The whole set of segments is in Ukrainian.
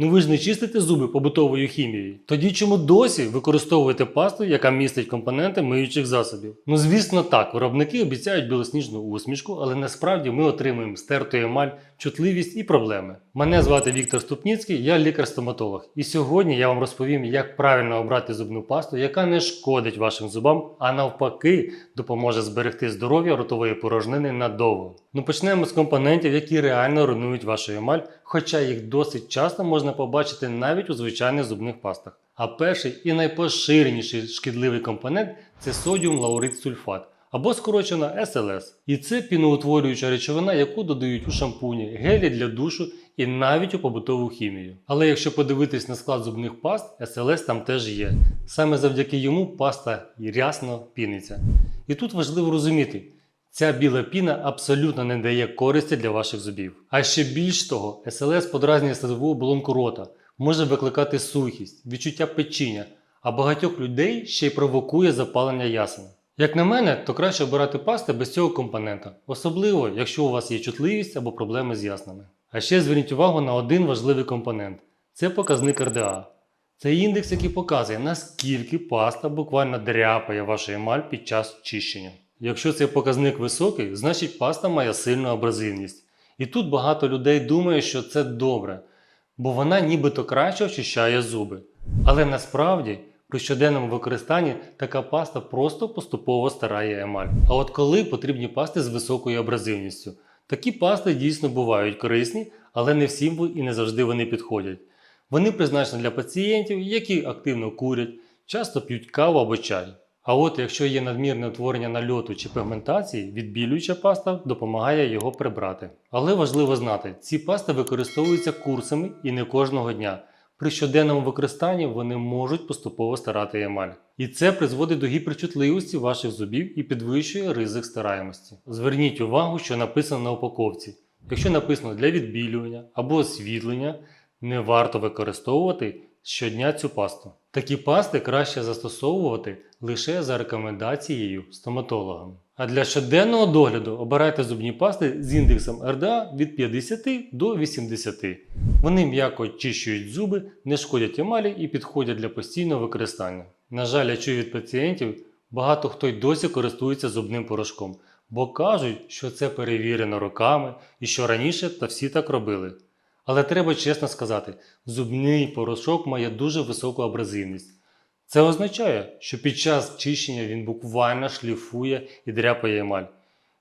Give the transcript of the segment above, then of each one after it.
Ну ви ж не чистите зуби побутовою хімією. Тоді чому досі використовуєте пасту, яка містить компоненти миючих засобів? Ну звісно так, виробники обіцяють білосніжну усмішку, але насправді ми отримуємо стерту емаль, чутливість і проблеми. Мене звати Віктор Ступніцький, я лікар-стоматолог. І сьогодні я вам розповім, як правильно обрати зубну пасту, яка не шкодить вашим зубам, а навпаки допоможе зберегти здоров'я ротової порожнини надовго. Ну почнемо з компонентів, які реально руйнують вашу емаль, хоча їх досить часто можна побачити навіть у звичайних зубних пастах. А перший і найпоширеніший шкідливий компонент це содіум лаурид сульфат або скорочено СЛС. І це піноутворююча речовина, яку додають у шампуні, гелі для душу і навіть у побутову хімію. Але якщо подивитись на склад зубних паст, СЛС там теж є. Саме завдяки йому паста рясно піниться. І тут важливо розуміти. Ця біла піна абсолютно не дає користі для ваших зубів. А ще більш того, СЛС подразнює слизову оболонку рота, може викликати сухість, відчуття печіння, а багатьох людей ще й провокує запалення ясен. Як на мене, то краще обирати пасти без цього компонента, особливо якщо у вас є чутливість або проблеми з яснами. А ще зверніть увагу на один важливий компонент це показник РДА. Це індекс, який показує, наскільки паста буквально дряпає вашу емаль під час чищення. Якщо цей показник високий, значить паста має сильну абразивність. І тут багато людей думає, що це добре, бо вона нібито краще очищає зуби. Але насправді при щоденному використанні така паста просто поступово старає емаль. А от коли потрібні пасти з високою абразивністю, такі пасти дійсно бувають корисні, але не всім і не завжди вони підходять. Вони призначені для пацієнтів, які активно курять, часто п'ють каву або чай. А от якщо є надмірне утворення нальоту чи пігментації, відбілююча паста допомагає його прибрати. Але важливо знати, ці пасти використовуються курсами і не кожного дня. При щоденному використанні вони можуть поступово старати емаль. І це призводить до гіперчутливості ваших зубів і підвищує ризик стараємості. Зверніть увагу, що написано на упаковці. Якщо написано для відбілювання або освітлення, не варто використовувати щодня цю пасту. Такі пасти краще застосовувати лише за рекомендацією стоматолога. А для щоденного догляду обирайте зубні пасти з індексом РДА від 50 до 80. Вони м'яко очищують зуби, не шкодять емалі і підходять для постійного використання. На жаль, я чую від пацієнтів, багато хто й досі користується зубним порошком, бо кажуть, що це перевірено роками і що раніше та всі так робили. Але треба чесно сказати, зубний порошок має дуже високу абразивність. Це означає, що під час чищення він буквально шліфує і дряпає емаль.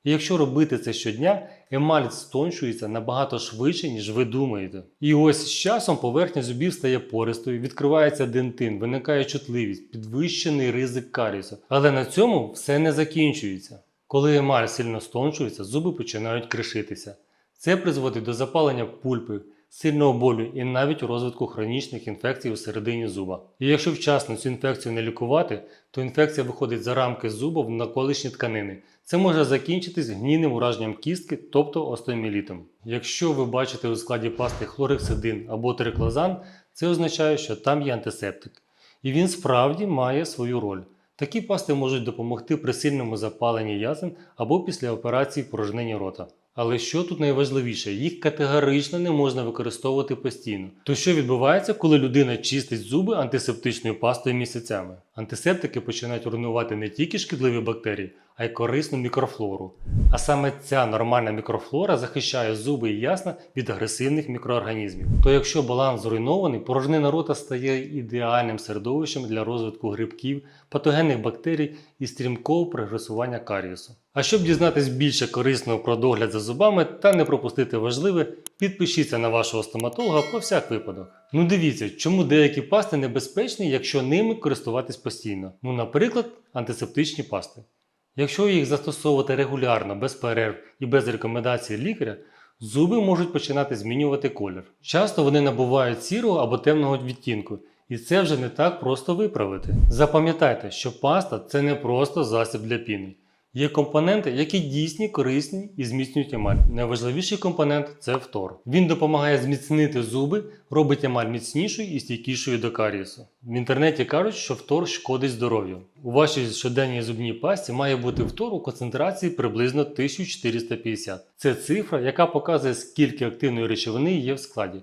І якщо робити це щодня, емаль стончується набагато швидше, ніж ви думаєте. І ось з часом поверхня зубів стає пористою, відкривається дентин, виникає чутливість, підвищений ризик карісу. Але на цьому все не закінчується. Коли емаль сильно стончується, зуби починають кришитися. Це призводить до запалення пульпи, сильного болю і навіть розвитку хронічних інфекцій у середині зуба. І якщо вчасно цю інфекцію не лікувати, то інфекція виходить за рамки зуба в наколишні тканини. Це може закінчитись гнійним ураженням кістки, тобто остеомілітом. Якщо ви бачите у складі пасти хлорексидин або триклозан, це означає, що там є антисептик. І він справді має свою роль. Такі пасти можуть допомогти при сильному запаленні язин або після операції порожнення рота. Але що тут найважливіше, їх категорично не можна використовувати постійно. То що відбувається, коли людина чистить зуби антисептичною пастою місяцями? Антисептики починають руйнувати не тільки шкідливі бактерії, а й корисну мікрофлору. А саме ця нормальна мікрофлора захищає зуби і ясна від агресивних мікроорганізмів. То якщо баланс зруйнований, порожнина рота стає ідеальним середовищем для розвитку грибків, патогенних бактерій і стрімкого прогресування карієсу. А щоб дізнатись більше корисного про догляд за зубами та не пропустити важливе, підпишіться на вашого стоматолога по всяк випадок. Ну дивіться, чому деякі пасти небезпечні, якщо ними користуватись постійно. Ну, наприклад, антисептичні пасти. Якщо їх застосовувати регулярно, без перерв і без рекомендацій лікаря, зуби можуть починати змінювати колір. Часто вони набувають сірого або темного відтінку, і це вже не так просто виправити. Запам'ятайте, що паста це не просто засіб для піни. Є компоненти, які дійсні, корисні і зміцнюють емаль. Найважливіший компонент це фтор. Він допомагає зміцнити зуби, робить емаль міцнішою і стійкішою до карієсу. В інтернеті кажуть, що фтор шкодить здоров'ю. У вашій щоденній зубній пасті має бути фтор у концентрації приблизно 1450. Це цифра, яка показує, скільки активної речовини є в складі.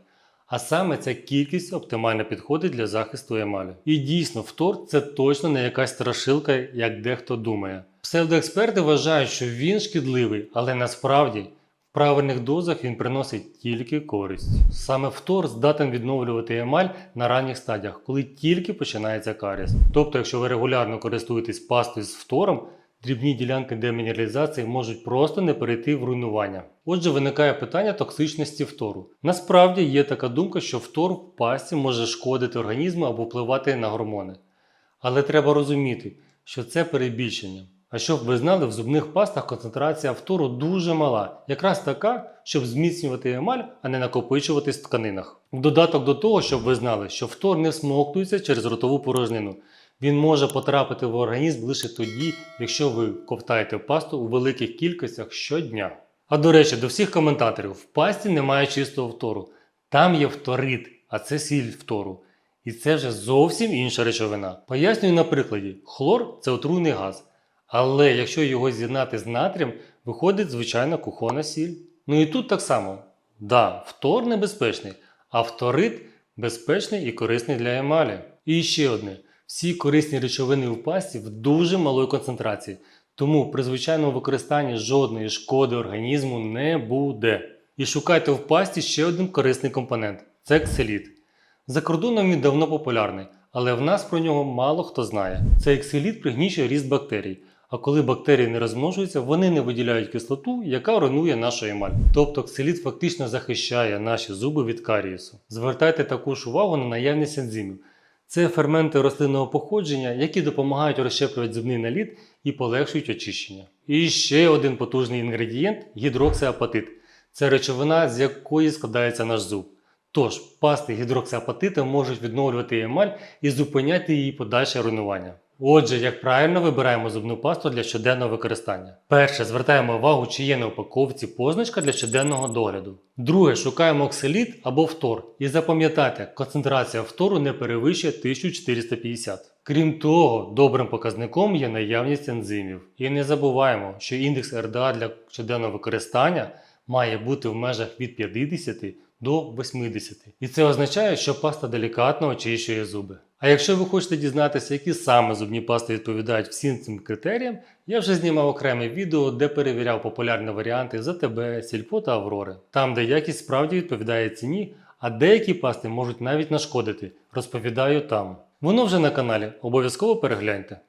А саме ця кількість оптимально підходить для захисту емалі. І дійсно, фтор це точно не якась страшилка, як дехто думає. Псевдоексперти вважають, що він шкідливий, але насправді в правильних дозах він приносить тільки користь. Саме фтор здатен відновлювати емаль на ранніх стадіях, коли тільки починається каріс. Тобто, якщо ви регулярно користуєтесь пастою з фтором, дрібні ділянки демінералізації можуть просто не перейти в руйнування. Отже, виникає питання токсичності фтору. Насправді є така думка, що фтор в пасті може шкодити організму або впливати на гормони. Але треба розуміти, що це перебільшення. А щоб ви знали, в зубних пастах концентрація фтору дуже мала, якраз така, щоб зміцнювати емаль, а не накопичуватись в тканинах. Додаток до того, щоб ви знали, що фтор не всмоктується через ротову порожнину. Він може потрапити в організм лише тоді, якщо ви ковтаєте пасту у великих кількостях щодня. А до речі, до всіх коментаторів, в пасті немає чистого фтору. Там є фторид, а це сіль фтору. І це вже зовсім інша речовина. Пояснюю на прикладі: хлор це отруйний газ. Але якщо його з'єднати з натрієм, виходить звичайна кухонна сіль. Ну і тут так само. Да, фтор небезпечний, а фторид безпечний і корисний для емалі. І ще одне: всі корисні речовини у пасті в дуже малої концентрації, тому при звичайному використанні жодної шкоди організму не буде. І шукайте в пасті ще один корисний компонент це кселіт. За кордоном він давно популярний, але в нас про нього мало хто знає. Цей кселіт пригнічує ріст бактерій. А коли бактерії не розмножуються, вони не виділяють кислоту, яка руйнує нашу емаль. Тобто кселіт фактично захищає наші зуби від карієсу. Звертайте також увагу на наявність ензимів. Це ферменти рослинного походження, які допомагають розщеплювати зубний наліт і полегшують очищення. І ще один потужний інгредієнт гідроксиапатит. Це речовина, з якої складається наш зуб. Тож, пасти гідроксиапатиту можуть відновлювати емаль і зупиняти її подальше руйнування. Отже, як правильно вибираємо зубну пасту для щоденного використання. Перше, звертаємо увагу, чи є на упаковці позначка для щоденного догляду. Друге, шукаємо оксаліт або фтор. І запам'ятайте, концентрація фтору не перевищує 1450. Крім того, добрим показником є наявність ензимів. І не забуваємо, що індекс РДА для щоденного використання має бути в межах від 50 до 80. І це означає, що паста делікатно очищує зуби. А якщо ви хочете дізнатися, які саме зубні пасти відповідають всім цим критеріям, я вже знімав окреме відео, де перевіряв популярні варіанти ЗТБ, Сільпо та Аврори, там, де якість справді відповідає ціні, а деякі пасти можуть навіть нашкодити. Розповідаю там. Воно вже на каналі, обов'язково перегляньте.